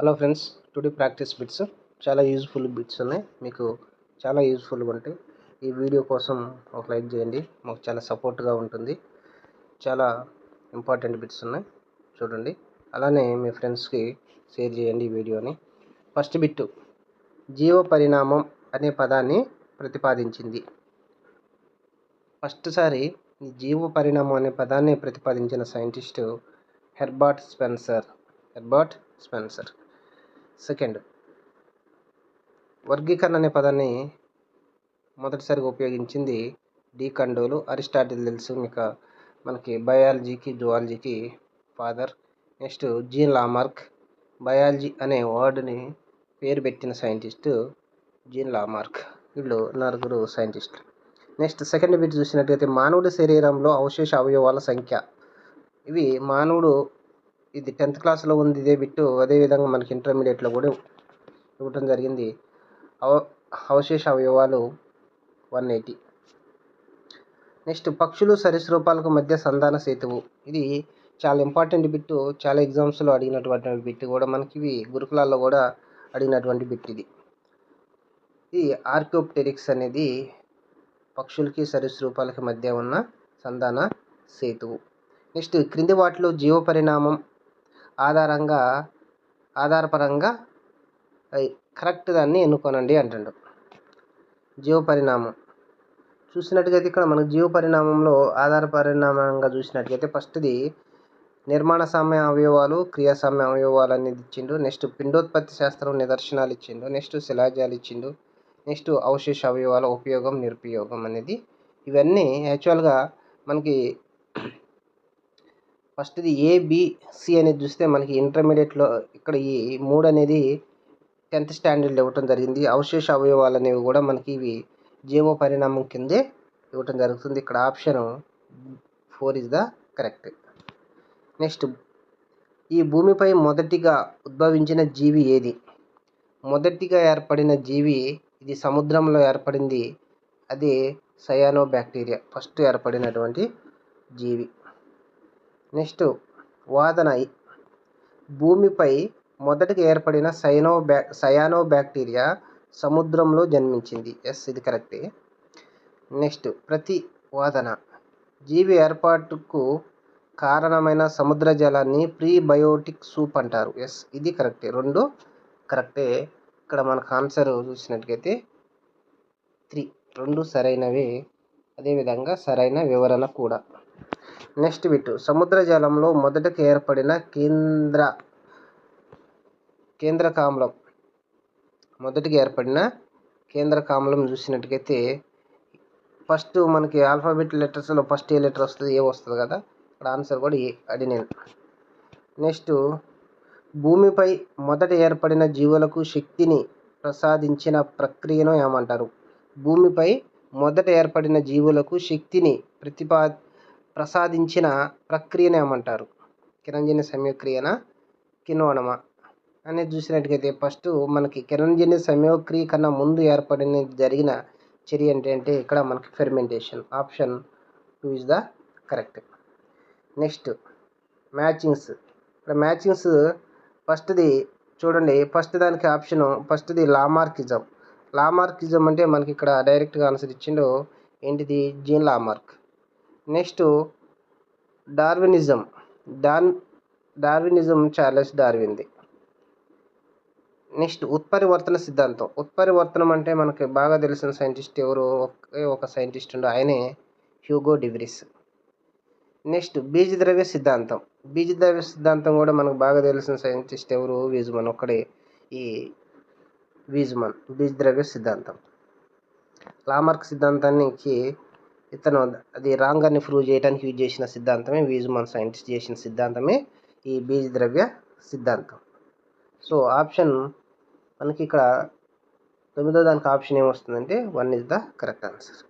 Hello friends today practice bits చాలా useful bits ఉన్నాయి. మీకు చాలా యూజ్ఫుల్గా ఉంటాయి. ఈ వీడియో కోసం ఒక లైక్ చేయండి. మాకు చాలా సపోర్ట్గా ఉంటుంది. చాలా ఇంపార్టెంట్ బిట్స్ ఉన్నాయి. చూడండి. అలానే మీ ఫ్రెండ్స్కి షేర్ చేయండి ఈ వీడియోని ఫస్ట్ బిట్టు జీవ పరిణామం అనే పదాన్ని ప్రతిపాదించింది. ఫస్ట్ సారి జీవ పరిణామం అనే పదాన్ని ప్రతిపాదించిన scientist Herbert Spencer Herbert Spencer second. వర్గీకరణ అనే పదాన్ని మొదటిసారిగా ఉపయోగించింది డి కండోలు అరిస్టాటిల్ తెలుసు. మీకు మనకి బయాలజీకి జువాలజీకి father. Next Jean Lamarck. Biology అనే వర్డ్ని పేరు పెట్టిన సైంటిస్టు జీన్ లామార్క్. వీళ్ళు నలుగురు సైంటిస్టులు నెక్స్ట్ సెకండ్ బిట్ చూసినట్లయితే మానవుడి శరీరంలో అవశేష అవయవాల సంఖ్య. ఇవి మానవుడు ఇది టెన్త్ క్లాస్లో ఉంది ఇదే బిట్టు. అదేవిధంగా మనకి ఇంటర్మీడియట్లో కూడా ఇవ్వటం జరిగింది. అవ అవశేష అవయవాలు వన్ ఎయిటీ. నెక్స్ట్ పక్షులు సరీసృపాలకు మధ్య సంధాన సేతువు. ఇది చాలా ఇంపార్టెంట్ బిట్టు. చాలా ఎగ్జామ్స్లో అడిగినటువంటి బిట్టు కూడా మనకి ఇవి. గురుకులాల్లో కూడా అడిగినటువంటి బిట్ ఇది. ఇది ఆర్కోప్టెరిక్స్ అనేది పక్షులకి సరీసృపాలకి మధ్య ఉన్న సంధాన సేతువు. నెక్స్ట్ క్రింది వాటిలో జీవ పరిణామం ఆధారంగా ఆధారపరంగా కరెక్ట్ దాన్ని ఎన్నుకోనండి అంటుండు. జీవ పరిణామం చూసినట్టుగైతే ఇక్కడ మనకు జీవ పరిణామంలో ఆధార పరిణామంగా చూసినట్టుగైతే ఫస్ట్ది నిర్మాణ సమయ అవయవాలు క్రియాసామ్య అవయవాలు అనేది ఇచ్చిండు. నెక్స్ట్ పిండోత్పత్తి శాస్త్రం నిదర్శనాలు ఇచ్చిండు. నెక్స్ట్ శిలాజాలు ఇచ్చిండు. నెక్స్ట్ అవశేష అవయవాల ఉపయోగం నిరుపయోగం అనేది. ఇవన్నీ యాక్చువల్గా మనకి ఫస్ట్ది ఏబిసి అనేది చూస్తే మనకి ఇంటర్మీడియట్లో ఇక్కడ ఈ మూడు అనేది టెన్త్ స్టాండర్డ్లో ఇవ్వటం జరిగింది. అవశేష అవయవాలు అనేవి కూడా మనకి ఇవి జీవో పరిణామం కిందే ఇవ్వటం జరుగుతుంది. ఇక్కడ option four is the correct. Next ఈ భూమిపై మొదటిగా ఉద్భవించిన జీవి ఏది? మొదటిగా ఏర్పడిన జీవి ఇది సముద్రంలో ఏర్పడింది. అది సయానో బ్యాక్టీరియా ఫస్ట్ ఏర్పడినటువంటి జీవి. నెక్స్ట్ వాదన. భూమిపై మొదటిగా ఏర్పడిన సైనో బ్యా సయానో బ్యాక్టీరియా సముద్రంలో జన్మించింది. ఎస్ ఇది కరెక్టే. నెక్స్ట్ ప్రతి వాదన. జీవి ఏర్పాటుకు కారణమైన సముద్ర జలాన్ని ప్రీబయోటిక్ సూప్ అంటారు. ఎస్ ఇది కరెక్టే. రెండు కరెక్టే. ఇక్కడ మనకు ఆన్సర్ చూసినట్టుగైతే త్రీ. రెండు సరైనవి. అదేవిధంగా సరైన వివరణ కూడా. నెక్స్ట్ బిట్ సముద్ర జలంలో మొదటగా ఏర్పడిన కేంద్ర కేంద్రకామ్లం. మొదటిగా ఏర్పడిన కేంద్రకామ్లం చూసినట్టుకైతే ఫస్ట్ మనకి ఆల్ఫాబెట్ లెటర్స్లో ఫస్ట్ ఏ లెటర్ వస్తుంది ఏ వస్తుంది కదా? ఇక్కడ ఆన్సర్ కూడా ఏ అడినిన్. నెక్స్ట్ భూమిపై మొదట ఏర్పడిన జీవులకు శక్తిని ప్రసాదించిన ప్రక్రియను ఏమంటారు? భూమిపై మొదట ఏర్పడిన జీవులకు శక్తిని ప్రతిపా ప్రసాదించిన ప్రక్రియను ఏమంటారు? కిరంజని సంయోక్రియన? కినోనమా అనేది చూసినట్టుగైతే ఫస్ట్ మనకి కిరంజని సంయోక్రియ కన్నా ముందు ఏర్పడిన జరిగిన చర్య ఏంటంటే ఇక్కడ మనకి fermentation option two is the correct next matchings ఇక్కడ మ్యాచింగ్స్ ఫస్ట్ది చూడండి ఫస్ట్ దానికి ఆప్షన్ ఫస్ట్ది లామార్కిజం లామార్కిజం అంటే మనకి ఇక్కడ డైరెక్ట్గా ఆన్సర్ ఇచ్చిండు ఏంటిది? Jean Lamarck next Darwinism. Don Darwinism Charles డార్విన్ది నెక్స్ట్ ఉత్పరివర్తన సిద్ధాంతం. ఉత్పరివర్తనం అంటే మనకి బాగా తెలిసిన సైంటిస్ట్ ఎవరు? ఒకే ఒక సైంటిస్ట్ ఉండే ఆయనే హ్యూగో డివ్రిస్. నెక్స్ట్ బీజద్రవ్య సిద్ధాంతం. బీజద్రవ్య సిద్ధాంతం కూడా మనకు బాగా తెలిసిన సైంటిస్ట్ ఎవరు? వీజుమన్ ఒక్కడే. ఈ వీజుమన్ బీజద్రవ్య సిద్ధాంతం. లామార్క్ సిద్ధాంతానికి ఇతను అది రాంగ్ అని ప్రూవ్ చేయడానికి యూజ్ చేసిన సిద్ధాంతమే వీజుమాన్ సైంటిస్ట్ చేసిన సిద్ధాంతమే ఈ బీజద్రవ్య సిద్ధాంతం. సో ఆప్షన్ మనకి ఇక్కడ తొమ్మిదో దానికి ఆప్షన్ ఏమొస్తుందంటే one is the correct answer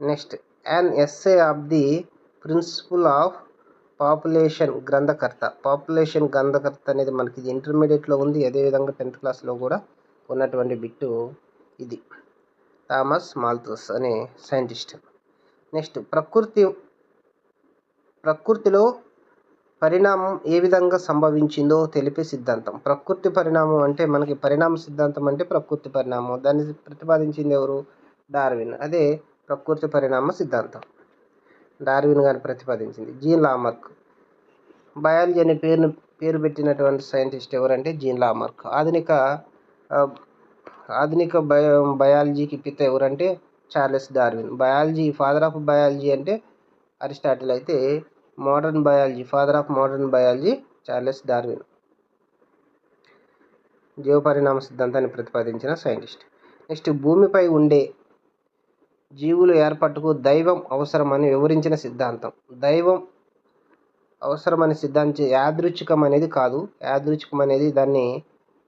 next an essay of the principle of population గ్రంథకర్త. పాపులేషన్ గ్రంథకర్త అనేది మనకి ఇంటర్మీడియట్లో ఉంది అదేవిధంగా టెన్త్ క్లాస్లో కూడా ఉన్నటువంటి బిట్టు ఇది. థామస్ మాల్తోస్ అనే సైంటిస్ట్ నెక్స్ట్ ప్రకృతి ప్రకృతిలో పరిణామం ఏ విధంగా సంభవించిందో తెలిపే సిద్ధాంతం. ప్రకృతి పరిణామం అంటే మనకి పరిణామ సిద్ధాంతం అంటే ప్రకృతి పరిణామం. దాన్ని ప్రతిపాదించింది ఎవరు? డార్విన్. అదే ప్రకృతి పరిణామ సిద్ధాంతం. డార్విన్ గారు ప్రతిపాదించింది. జీన్ లామర్క్. బయాలజీ అనే పేరును పేరు పెట్టినటువంటి సైంటిస్ట్ ఎవరంటే జీన్ లామర్క్. ఆధునిక ఆధునిక బయో బయాలజీకి పిత ఎవరంటే Charles Darwin. Biology father of biology అంటే అరిస్టాటిల్. అయితే modern biology father of modern biology Charles Darwin. జీవపరిణామ సిద్ధాంతాన్ని ప్రతిపాదించిన సైంటిస్ట్. నెక్స్ట్ భూమిపై ఉండే జీవులు ఏర్పాటుకు దైవం అవసరమని వివరించిన సిద్ధాంతం. దైవం అవసరమని సిద్ధాంతం యాదృచ్ఛికం అనేది కాదు. యాదృచ్ఛికం అనేది దాన్ని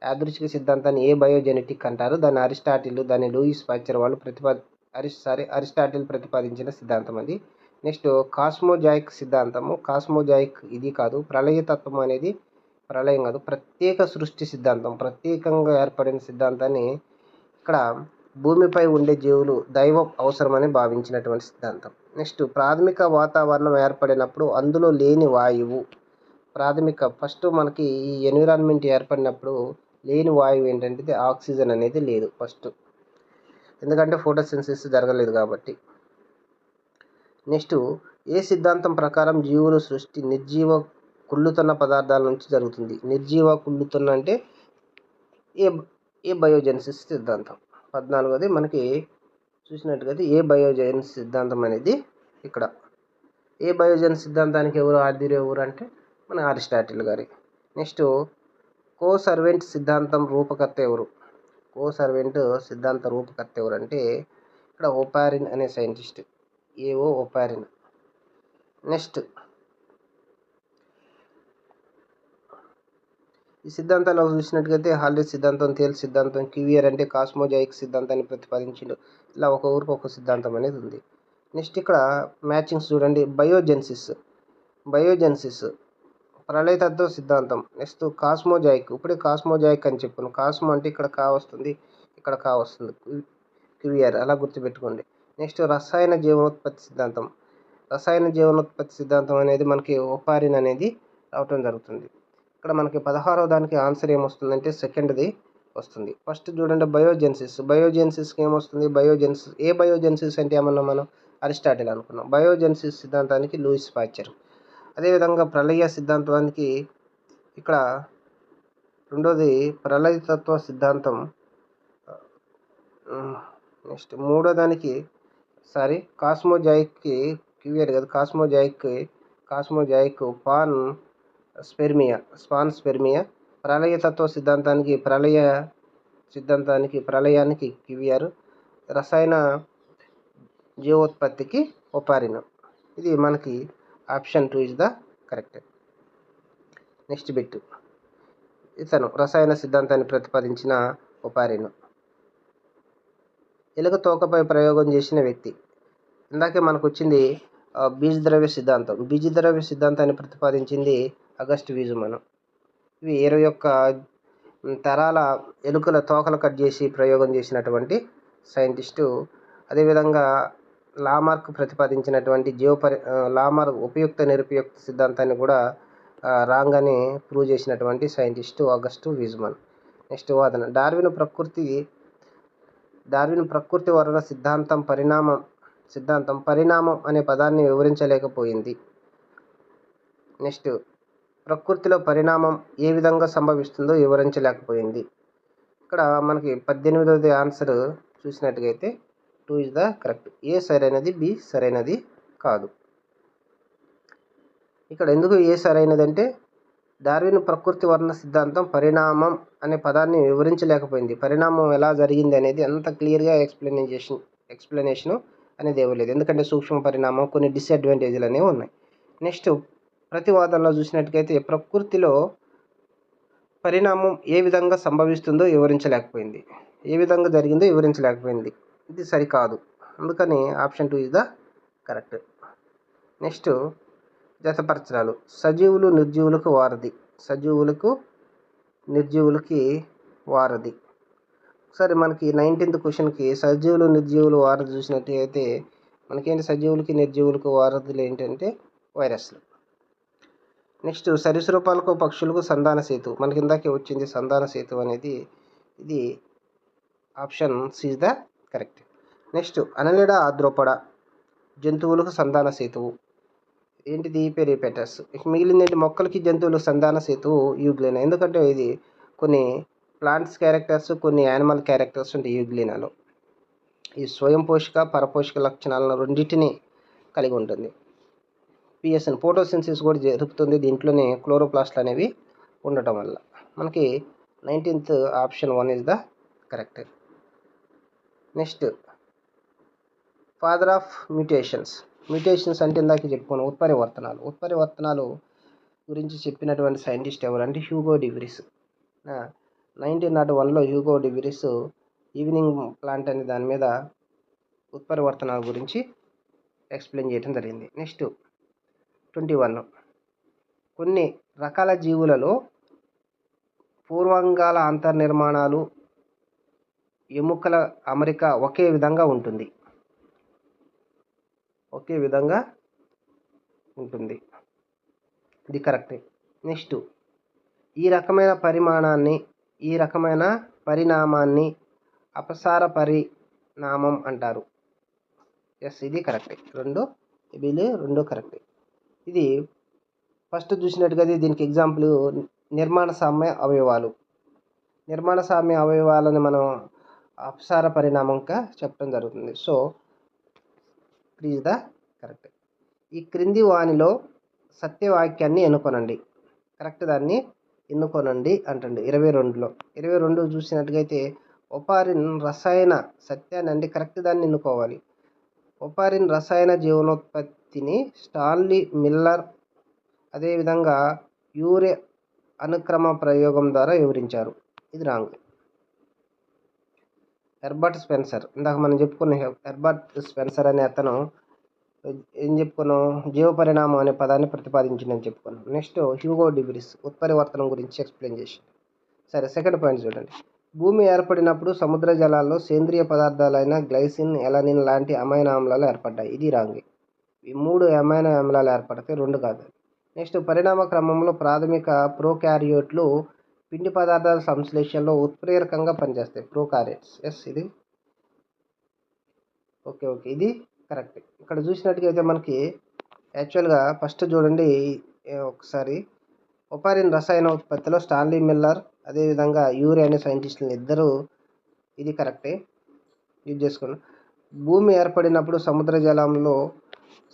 యాదృచ్ఛిక సిద్ధాంతాన్ని ఏ బయోజెనెటిక్ అంటారు? దాన్ని అరిస్టాటిల్ దాన్ని లూయిస్ పాచర్ వాళ్ళు ప్రతిపా అరిస్ సారీ అరిస్టాటిల్ ప్రతిపాదించిన సిద్ధాంతం అది. నెక్స్ట్ కాస్మోజాయిక్ సిద్ధాంతము. కాస్మోజాయిక్ ఇది కాదు. ప్రళయతత్వం అనేది ప్రళయం కాదు. ప్రత్యేక సృష్టి సిద్ధాంతం. ప్రత్యేకంగా ఏర్పడిన సిద్ధాంతాన్ని ఇక్కడ భూమిపై ఉండే జీవులు దైవం అవసరమని భావించినటువంటి సిద్ధాంతం. నెక్స్ట్ ప్రాథమిక వాతావరణం ఏర్పడినప్పుడు అందులో లేని వాయువు. ప్రాథమిక ఫస్ట్ మనకి ఈ ఎన్విరాన్మెంట్ ఏర్పడినప్పుడు లేని వాయువు ఏంటంటే ఆక్సిజన్ అనేది లేదు ఫస్ట్. ఎందుకంటే ఫోటోసిన్సిస్ జరగలేదు కాబట్టి. నెక్స్ట్ ఏ సిద్ధాంతం ప్రకారం జీవుల సృష్టి నిర్జీవ కుళ్ళుతున్న పదార్థాల నుంచి జరుగుతుంది? నిర్జీవ కుళ్ళుతున్న అంటే ఏ ఏ బయోజెన్సిస్ సిద్ధాంతం? పద్నాలుగోది మనకి చూసినట్టుగా ఏ బయోజెన్స్ సిద్ధాంతం అనేది ఇక్కడ. ఏ బయోజెన్ సిద్ధాంతానికి ఎవరు ఆద్యులు ఎవరు అంటే మన అరిస్టాటిల్ గారి. నెక్స్ట్ కో సర్వెంట్ సిద్ధాంతం రూపకర్త ఎవరు? కో సర్వెంట్ సిద్ధాంత రూపకర్త ఎవరంటే అంటే ఇక్కడ ఓపారిన్ అనే సైంటిస్ట్. ఏవో ఓపారిన్ నెక్స్ట్. ఈ సిద్ధాంతాలు చూసినట్టుగైతే హాలిడే సిద్ధాంతం తేల్ సిద్ధాంతం క్యూవియర్ అంటే కాస్మోజాయిక్ సిద్ధాంతాన్ని ప్రతిపాదించిండు. ఇలా ఒక ఊరికి ఒక సిద్ధాంతం అనేది ఉంది. నెక్స్ట్ ఇక్కడ మ్యాచింగ్స్ చూడండి. బయోజెన్సిస్. బయోజెన్సిస్. ప్రళయతత్వ సిద్ధాంతం. Next cosmozoic. ఇప్పుడే కాస్మోజాయిక్ అని చెప్పాను. కాస్మో అంటే ఇక్కడ కా వస్తుంది ఇక్కడ కా వస్తుంది. అలా గుర్తుపెట్టుకోండి. నెక్స్ట్ రసాయన జీవనోత్పత్తి సిద్ధాంతం. రసాయన జీవనోత్పత్తి సిద్ధాంతం అనేది మనకి ఓపారిన్ అనేది రావటం జరుగుతుంది. ఇక్కడ మనకి పదహారవ దానికి ఆన్సర్ ఏమొస్తుందంటే సెకండ్ది వస్తుంది. ఫస్ట్ చూడండి బయోజెన్సిస్. బయోజెన్సిస్కి ఏమొస్తుంది? బయోజెన్సిస్. ఏ బయోజెన్సిస్ అంటే ఏమన్నా మనం అరిస్టాటిల్ అనుకున్నాం. బయోజెన్సిస్ సిద్ధాంతానికి లూయిస్ పాచర్. అదేవిధంగా ప్రళయ సిద్ధాంతానికి ఇక్కడ రెండోది ప్రళయతత్వ సిద్ధాంతం. నెక్స్ట్ మూడో దానికి సారీ కాస్మోజాయిక్కి క్యూఆర్ కదా కాస్మోజాయిక్ కాస్మోజాయిక్ పాన్ స్పెర్మియా స్పాన్ స్పెర్మియా. ప్రళయతత్వ సిద్ధాంతానికి ప్రళయ సిద్ధాంతానికి ప్రళయానికి క్యూఆర్ రసాయన జీవోత్పత్తికి ఒపారిన్. ఇది మనకి option two is the correct. Next bit ఇతను రసాయన సిద్ధాంతాన్ని ప్రతిపాదించిన ఉపారిను ఎలుక తోకపై ప్రయోగం చేసిన వ్యక్తి. ఇందాకే మనకు వచ్చింది బీజ ద్రవ్య సిద్ధాంతం. బీజద్రవ్య సిద్ధాంతాన్ని ప్రతిపాదించింది అగస్ట్ వీజుమను. ఇవి ఇరవై ఒక్క తరాల ఎలుకల తోకలు కట్ చేసి ప్రయోగం చేసినటువంటి సైంటిస్టు. అదేవిధంగా లామార్క్ ప్రతిపాదించినటువంటి జీవ పరి లామార్క్ ఉపయుక్త నిరుపయుక్త సిద్ధాంతాన్ని కూడా రాంగ్ అని ప్రూవ్ చేసినటువంటి సైంటిస్టు ఆగస్టు విజ్మన్. నెక్స్ట్ వాదన. డార్విన్ ప్రకృతి డార్విన్ ప్రకృతి వర్ణ సిద్ధాంతం పరిణామం సిద్ధాంతం పరిణామం అనే పదాన్ని వివరించలేకపోయింది. నెక్స్ట్ ప్రకృతిలో పరిణామం ఏ విధంగా సంభవిస్తుందో వివరించలేకపోయింది. ఇక్కడ మనకి పద్దెనిమిదవది answer చూసినట్టుగైతే two is the correct. A సరైనది బి సరైనది కాదు. ఇక్కడ ఎందుకు ఏ సరైనది అంటే డార్విన్ ప్రకృతి వర్ణ సిద్ధాంతం పరిణామం అనే పదాన్ని వివరించలేకపోయింది. పరిణామం ఎలా జరిగింది అనేది అంత క్లియర్గా ఎక్స్ప్లెనేషన్ ఎక్స్ప్లెనేషను అనేది ఇవ్వలేదు ఎందుకంటే సూక్ష్మ పరిణామం కొన్ని డిసడ్వాంటేజ్లు అనేవి ఉన్నాయి. నెక్స్ట్ ప్రతివాదంలో చూసినట్టుకైతే ప్రకృతిలో పరిణామం ఏ విధంగా సంభవిస్తుందో వివరించలేకపోయింది. ఏ విధంగా జరిగిందో వివరించలేకపోయింది. ఇది సరికాదు. అందుకని option two is the correct. Next జతపరచడాలు సజీవులు నిర్జీవులకు వారధి. సజీవులకు నిర్జీవులకి వారధి. ఒకసారి మనకి నైన్టీన్త్ క్వశ్చన్కి సజీవులు నిర్జీవులు వారధి చూసినట్టయితే మనకేంటి సజీవులకి నిర్జీవులకు వారధులు ఏంటంటే వైరస్లు. నెక్స్ట్ సరీసృపాలకు పక్షులకు సంధాన సేతు. మనకి ఇందాకే వచ్చింది సంధాన సేతు అనేది ఇది option C the correct. Next Annelida Arthropoda జంతువులకు సంతాన సేతువు. ఏంటిది? పెరిపెటస్ ఇక మిగిలింది మొక్కలకి జంతువులకు సంధాన సేతువు యూగ్లీనా? ఎందుకంటే ఇది కొన్ని ప్లాంట్స్ క్యారెక్టర్స్ కొన్ని యానిమల్ క్యారెక్టర్స్ ఉంటాయి యూగ్లీనాలో. ఈ స్వయం పోషక పరపోషక లక్షణాలను రెండింటిని కలిగి ఉంటుంది. పిఎస్ఎన్ ఫోటోసిన్సిస్ కూడా జరుగుతుంది దీంట్లోనే క్లోరోప్లాస్ట్లు అనేవి ఉండటం వల్ల. మనకి nineteenth option one is the correct. Next father of mutations. Mutations అంటే ఇందాక చెప్పుకున్నాం ఉత్పరివర్తనాలు. ఉత్పరివర్తనాలు గురించి చెప్పినటువంటి సైంటిస్ట్ ఎవరంటే Hugo de Vries. Nineteen naught వన్లో Hugo de Vries evening plant అనే దాని మీద ఉత్పరివర్తనాల గురించి ఎక్స్ప్లెయిన్ చేయడం జరిగింది. Next twenty one. కొన్ని రకాల జీవులలో పూర్వంగాల అంతర్నిర్మాణాలు ఎముకల అమరిక ఒకే విధంగా ఉంటుంది. ఒకే విధంగా ఉంటుంది. ఇది కరెక్టే. నెక్స్ట్ ఈ రకమైన పరిమాణాన్ని ఈ రకమైన పరిణామాన్ని అపసార పరిణామం అంటారు. ఎస్ ఇది కరెక్టే. రెండు వీళ్ళు రెండు కరెక్టే. ఇది ఫస్ట్ చూసినట్టుగా దీనికి ఎగ్జాంపుల్ నిర్మాణ సామ్య అవయవాలు. నిర్మాణ సామ్య అవయవాలని మనం అపసార పరిణామంగా చెప్పడం జరుగుతుంది. సో ఈజ్ ద కరెక్ట్ ఈ క్రింది వానిలో సత్యవాక్యాన్ని ఎన్నుకొనండి. కరెక్ట్ దాన్ని ఎన్నుకొనండి అంటండి. ఇరవై రెండులో. ఇరవై రెండు చూసినట్టుగైతే ఒపారిన్ రసాయన సత్యాన్ని అంటే కరెక్ట్ దాన్ని ఎన్నుకోవాలి. ఒపారిన్ రసాయన జీవనోత్పత్తిని స్టాన్లీ మిల్లర్ అదేవిధంగా యూరే అనుక్రమ ప్రయోగం ద్వారా వివరించారు. ఇది రాంగ్. Herbert Spencer. ఇందాక మనం చెప్పుకున్న హెర్బర్ట్ స్పెన్సర్ అనే అతను ఏం చెప్పుకున్నాం? జీవ పరిణామం అనే పదాన్ని ప్రతిపాదించిందని చెప్పుకున్నాం. నెక్స్ట్ హ్యూగో డిబ్రిస్ ఉత్పరివర్తనం గురించి ఎక్స్ప్లెయిన్ చేసి సరే సెకండ్ పాయింట్ చూడండి. భూమి ఏర్పడినప్పుడు సముద్ర జలాల్లో సేంద్రియ పదార్థాలైన గ్లైసిన్ ఎలనిన్ లాంటి అమైన ఆమ్లాలు ఏర్పడ్డాయి. ఇది రాంగి. ఈ మూడు అమైన ఆమ్లాలు ఏర్పడితే రెండు కాదు. నెక్స్ట్ పరిణామ క్రమంలో ప్రాథమిక ప్రోకారియోట్లు పిండి పదార్థాల సంశ్లేషణలో ఉత్ప్రేరకంగా పనిచేస్తాయి. ప్రోకారియట్స్. ఎస్ ఇది? ఓకే ఓకే ఇది కరెక్ట్ ఇక్కడ చూసినట్టుగా అయితే మనకి యాక్చువల్గా ఫస్ట్ చూడండి ఒకసారి. ఒపారిన్ రసాయన ఉత్పత్తిలో స్టాన్లీ మిల్లర్ అదేవిధంగా యూరి అనే సైంటిస్టులు ఇద్దరు ఇది కరెక్టే యూజ్ చేసుకున్నాం భూమి ఏర్పడినప్పుడు సముద్ర జలంలో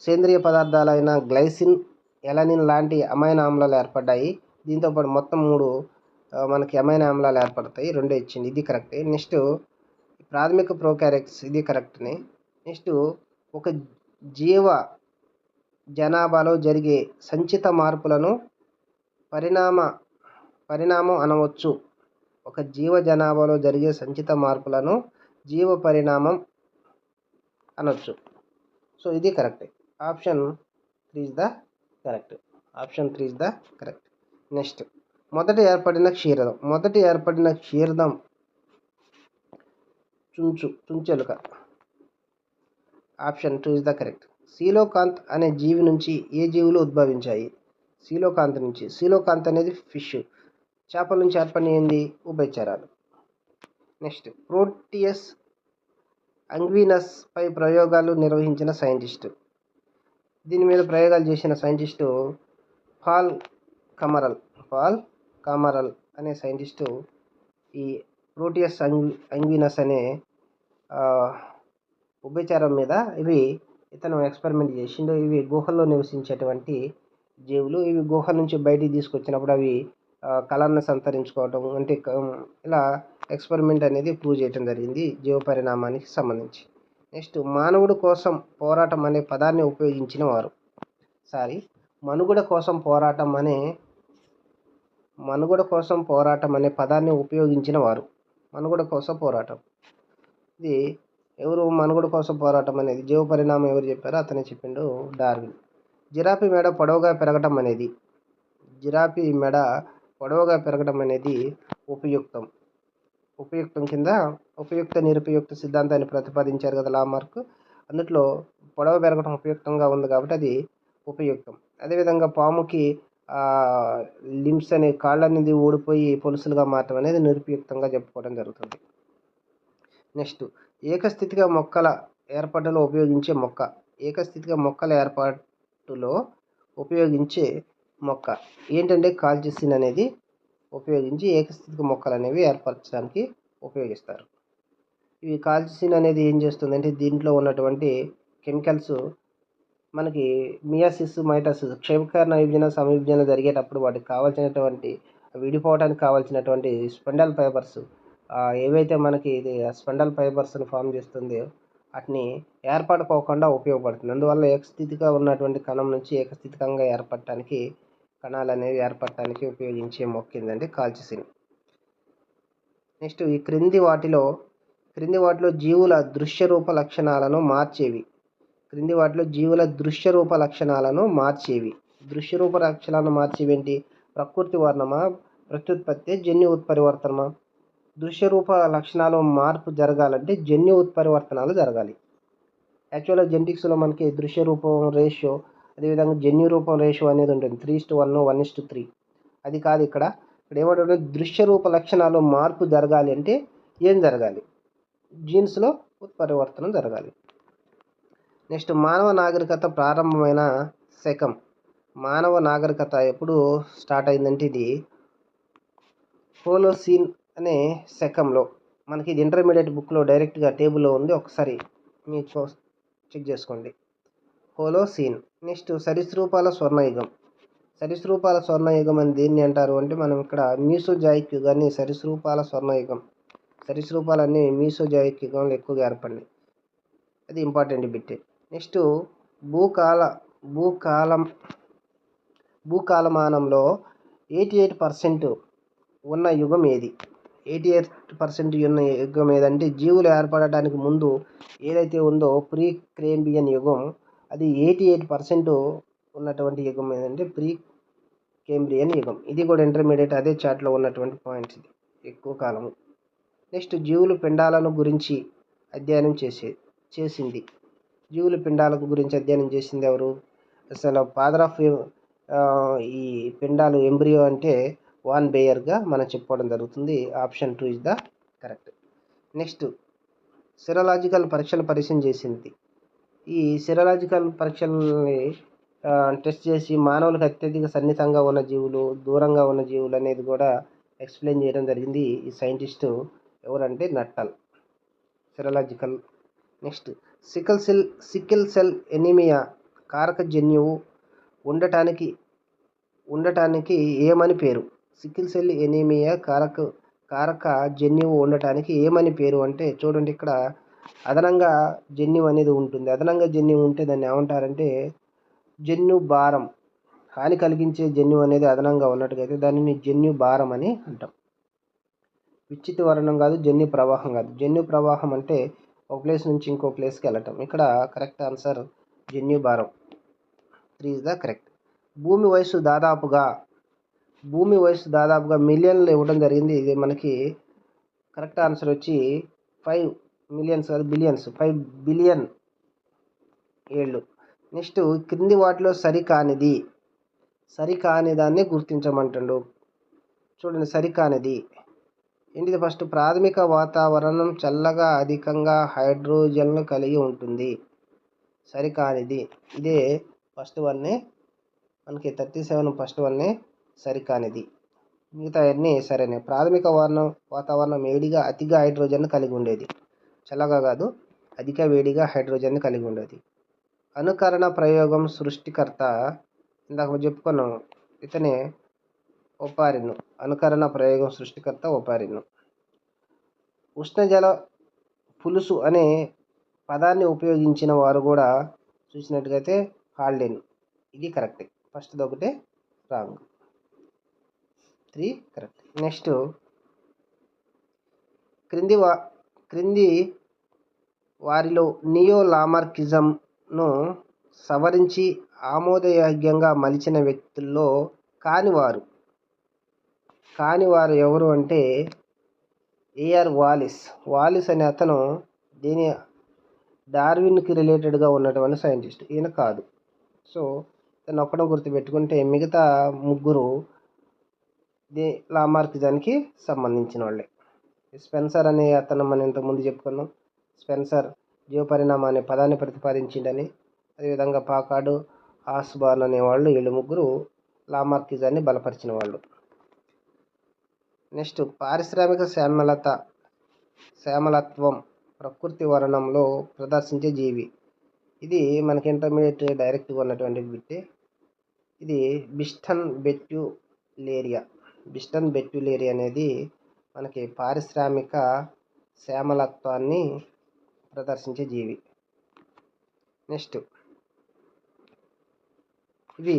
సేంద్రియ పదార్థాలైన గ్లైసిన్ ఎలనిన్ లాంటి అమైనో ఆమ్లాలు ఏర్పడ్డాయి. దీంతో పాటు మొత్తం మూడు మనకి అమైనో ఆమ్లాలు ఏర్పడతాయి. రెండే ఇచ్చింది. ఇది కరెక్టే. నెక్స్ట్ ప్రాథమిక ప్రోకారెక్స్ ఇది కరెక్ట్నే. నెక్స్ట్ ఒక జీవ జనాభాలో జరిగే సంచిత మార్పులను పరిణామ పరిణామం అనవచ్చు. ఒక జీవ జనాభాలో జరిగే సంచిత మార్పులను జీవ పరిణామం అనొచ్చు. సో ఇది correct. Option three is the correct. Option three is the correct. Next మొదట ఏర్పడిన క్షీరదం. మొదట ఏర్పడిన క్షీరదం చుంచు చుంచెలుక. Option two is the correct. Coelacanth అనే జీవి నుంచి ఏ జీవులు ఉద్భవించాయి? సీలోకాంత్ నుంచి. సీలోకాంత్ అనేది ఫిష్. చేపల నుంచి ఏర్పడిన ఉభయచరాలు. నెక్స్ట్ ప్రోటియస్ అంగ్వీనస్ పై ప్రయోగాలు నిర్వహించిన సైంటిస్టు. దీని మీద ప్రయోగాలు చేసిన scientist Paul Kammerer. Paul Kammerer అనే సైంటిస్టు ఈ ప్రోటియస్ అంగ్ అంగ్వీనస్ అనే ఉభయచారం మీద ఇవి ఇతను ఎక్స్పెరిమెంట్ చేసిండు. ఇవి గుహల్లో నివసించేటువంటి జీవులు. ఇవి గుహ నుంచి బయటికి తీసుకొచ్చినప్పుడు అవి కలర్ని సంతరించుకోవటం అంటే ఇలా ఎక్స్పెరిమెంట్ అనేది ప్రూవ్ చేయడం జరిగింది జీవ పరిణామానికి సంబంధించి. నెక్స్ట్ మానవుడు కోసం పోరాటం అనే పదాన్ని ఉపయోగించిన వారు. సారీ మనుగడ కోసం పోరాటం అనే మనుగడ కోసం పోరాటం అనే పదాన్ని ఉపయోగించిన వారు. మనుగడ కోసం పోరాటం. ఇది ఎవరు మనుగడ కోసం పోరాటం అనేది? జీవ పరిణామం ఎవరు చెప్పారో అతనే చెప్పిండు డార్విన్. జిరాఫీ మెడ పొడవుగా పెరగటం అనేది జిరాఫీ మెడ పొడవుగా పెరగడం అనేది ఉపయుక్తం. ఉపయుక్తం కింద ఉపయుక్త నిరుపయుక్త సిద్ధాంతాన్ని ప్రతిపాదించారు కదా లామార్క్. అందులో పొడవ పెరగడం ఉపయుక్తంగా ఉంది కాబట్టి అది ఉపయుక్తం. అదేవిధంగా పాముకి లిమ్స్ అనే కాళ్ళు అనేది ఊడిపోయి పొలుసులుగా మారటం అనేది నిరుపయుక్తంగా చెప్పుకోవడం జరుగుతుంది. నెక్స్ట్ ఏకస్థితిగా మొక్కల ఏర్పాటులో ఉపయోగించే మొక్క. ఏకస్థితిగా మొక్కల ఏర్పాటులో ఉపయోగించే మొక్క. ఏంటంటే కాల్చిసిన్ అనేది ఉపయోగించి ఏకస్థితిక మొక్కలు అనేవి ఏర్పరచడానికి ఉపయోగిస్తారు. ఇవి కాల్చిసిన్ అనేది ఏం చేస్తుందంటే దీంట్లో ఉన్నటువంటి కెమికల్స్ మనకి మియాసిస్ మైటాసిస్ క్షేమకరణ విభజన సమవిభజన జరిగేటప్పుడు వాటికి కావాల్సినటువంటి విడిపోవడానికి కావాల్సినటువంటి స్పెండల్ ఫైబర్స్ ఏవైతే మనకి ఇది స్పెండల్ ఫైబర్స్ని ఫామ్ చేస్తుందో వాటిని ఏర్పడుకోకుండా ఉపయోగపడుతుంది. అందువల్ల ఏకస్థితిగా ఉన్నటువంటి కణం నుంచి ఏకస్థితికంగా ఏర్పడటానికి కణాలు అనేవి ఏర్పడటానికి ఉపయోగించే మొక్క ఏంటంటే కాల్చిసిన్. నెక్స్ట్ ఈ క్రింది వాటిలో క్రింది వాటిలో జీవుల దృశ్య రూప లక్షణాలను మార్చేవి. క్రింది వాటిలో జీవుల దృశ్య రూప లక్షణాలను మార్చేవి. దృశ్య రూప లక్షణాలను మార్చేవి ఏంటి ప్రకృతి వర్ణమా? ప్రత్యుత్పత్తి జన్యు ఉత్పరివర్తనమా? దృశ్య రూప లక్షణాలు మార్పు జరగాలంటే జన్యు ఉత్పరివర్తనాలు జరగాలి. యాక్చువల్గా జెనెటిక్స్లో మనకి దృశ్య రూపం రేషియో అదేవిధంగా జన్యు రూపం రేషియో అనేది ఉంటుంది. Three is to one one is to three. అది కాదు ఇక్కడ. ఇక్కడ ఏమంటే దృశ్య రూప లక్షణాలు మార్పు జరగాలి అంటే ఏం జరగాలి? జీన్స్లో ఉత్పరివర్తనం జరగాలి. నెక్స్ట్ మానవ నాగరికత ప్రారంభమైన శకం. మానవ నాగరికత ఎప్పుడు స్టార్ట్ అయిందంటే ఇది హోలోసీన్ అనే శకంలో. మనకి ఇది ఇంటర్మీడియట్ బుక్లో డైరెక్ట్గా టేబుల్లో ఉంది. ఒకసారి మీకు చెక్ చేసుకోండి. హోలోసీన్. నెక్స్ట్ సరీసృపాల స్వర్ణయుగం. సరీసృపాల స్వర్ణయుగం అని దేన్ని అంటారు అంటే మనం ఇక్కడ మీసోజాయిక్ యుగాన్ని సరీసృపాల స్వర్ణయుగం. సరీసృపాలన్నీ మీసోజాయిక్ యుగంలో ఎక్కువగా ఏర్పడినాయి. అది ఇంపార్టెంట్ బిట్. నెక్స్ట్ భూకాల భూకాలం భూకాలమానంలో ఎయిటీ ఎయిట్ పర్సెంట్ ఉన్న యుగం ఏది? ఎయిటీ ఎయిట్ పర్సెంట్ ఉన్న యుగం ఏదంటే జీవులు ఏర్పడటానికి ముందు ఏదైతే ఉందో ప్రీ క్రేంబియన్ యుగం. అది ఎయిటీ ఎయిట్ పర్సెంట్ ఉన్నటువంటి యుగం ఏదంటే ప్రీ కేంబ్రియన్ యుగం. ఇది కూడా ఇంటర్మీడియట్ అదే చార్ట్లో ఉన్నటువంటి పాయింట్స్ ఇది. ఎక్కువ కాలము. నెక్స్ట్ జీవులు పిండాలను గురించి అధ్యయనం చేసే చేసింది. జీవుల పిండాలకు గురించి అధ్యయనం చేసింది ఎవరు? అసలు ఫాదర్ ఆఫ్ ఈ పిండాలు ఎంబ్రియో అంటే వాన్ బేయర్గా మనం చెప్పుకోవడం జరుగుతుంది. Option two is the correct next serological పరీక్షలు పరిచయం చేసింది. ఈ సిరలాజికల్ పరీక్షల్ని టెస్ట్ చేసి మానవులకు అత్యధిక సన్నిహితంగా ఉన్న జీవులు దూరంగా ఉన్న జీవులు అనేది కూడా ఎక్స్ప్లెయిన్ చేయడం జరిగింది. ఈ సైంటిస్టు ఎవరంటే Nuttall. Serological next sickle cell sickle cell anaemia కారక జన్యువు ఉండటానికి ఉండటానికి ఏమని పేరు? సికిల్ సెల్ ఎనీమియా కారక కారక జన్యువు ఉండటానికి ఏమని పేరు అంటే చూడండి ఇక్కడ అదనంగా జన్యువు అనేది ఉంటుంది. అదనంగా జన్యువు ఉంటే దాన్ని ఏమంటారంటే జన్యు భారం. హాని కలిగించే జన్యువు అనేది అదనంగా ఉన్నట్టుగా అయితే దానిని జన్యు భారం అని అంటాం. విచ్చిత వర్ణం కాదు జన్యు ప్రవాహం కాదు. జన్యు ప్రవాహం అంటే ఒక ప్లేస్ నుంచి ఇంకో ప్లేస్కి వెళ్ళటం. ఇక్కడ కరెక్ట్ ఆన్సర్ జన్యు భారం. త్రీ ఇస్ ద కరెక్ట్ భూమి వయసు దాదాపుగా భూమి వయసు దాదాపుగా మిలియన్లు ఇవ్వడం జరిగింది. ఇది మనకి కరెక్ట్ ఆన్సర్ వచ్చి ఫైవ్ మిలియన్స్ కాదు బిలియన్స్ ఫైవ్ బిలియన్ ఏళ్ళు. నెక్స్ట్ క్రింది వాటిలో సరికానిది. సరికాని దాన్ని గుర్తించమంటుండు. చూడండి సరికానిది. ఏంటిది ఫస్ట్ ప్రాథమిక వాతావరణం చల్లగా అధికంగా హైడ్రోజన్లు కలిగి ఉంటుంది. సరికానిది. ఇదే ఫస్ట్ వన్నే మనకి థర్టీ సెవెన్ ఫస్ట్ వన్నే సరికానిది. మిగతా అన్నీ సరైనవి ప్రాథమిక వర్ణం వాతావరణం వేడిగా అతిగా హైడ్రోజన్ కలిగి ఉండేది. చల్లగా కాదు అధిక వేడిగా హైడ్రోజన్ కలిగి ఉండేది. అనుకరణ ప్రయోగం సృష్టికర్త ఇందాక చెప్పుకున్నాం. ఇతనే ఒపారిన్ అనుకరణ ప్రయోగం సృష్టికర్త ఒపారిన్ ఉష్ణజల పులుసు అనే పదాన్ని ఉపయోగించిన వారు కూడా చూసినట్టుగైతే హాల్డెన్. ఇది కరెక్ట్. ఫస్ట్ ఒకటే. రాంగ్. Three correct. నెక్స్ట్ క్రింది వా క్రింది వారిలో నియో లామార్కిజంను సవరించి ఆమోదయోగ్యంగా మలిచిన వ్యక్తుల్లో కానివారు. కానివారు ఎవరు అంటే ఏఆర్ వాలిస్. వాలిస్ అనే అతను దీని డార్విన్కి రిలేటెడ్గా ఉన్నటువంటి సైంటిస్ట్. ఈయన కాదు. సో తను ఒక్కడం గుర్తుపెట్టుకుంటే మిగతా ముగ్గురు దే లామార్కిజానికి సంబంధించిన వాళ్ళే స్పెన్సర్ అనే అతను మనం ఇంతకుముందు చెప్పుకున్నాం. స్పెన్సర్ జీవపరిణామ అనే పదాన్ని ప్రతిపాదించిండని అదేవిధంగా పాకాడు ఆస్బాన్ అనేవాళ్ళు వీళ్ళు ముగ్గురు లామార్కిజాన్ని బలపరిచిన వాళ్ళు నెక్స్ట్ పారిశ్రామిక శ్యామలత శ్యామలత్వం ప్రకృతి వర్ణంలో ప్రదర్శించే జీవి. ఇది మనకి ఇంటర్మీడియట్ డైరెక్ట్గా ఉన్నటువంటి బిట్టే ఇది బిస్టన్ బెట్యులేరియా. బిస్టన్ బెట్యులేరియా అనేది మనకి పారిశ్రామిక శ్యామలత్వాన్ని ప్రదర్శించే జీవి. నెక్స్ట్ ఇవి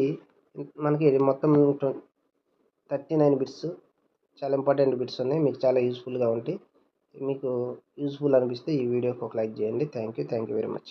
మనకి మొత్తం థర్టీ నైన్ బిట్స్. చాలా ఇంపార్టెంట్ బిట్స్ ఉన్నాయి. మీకు చాలా యూస్ఫుల్గా ఉంటాయి. మీకు యూస్ఫుల్ అనిపిస్తే ఈ వీడియోకి ఒక లైక్ చేయండి. Thank you thank you very much.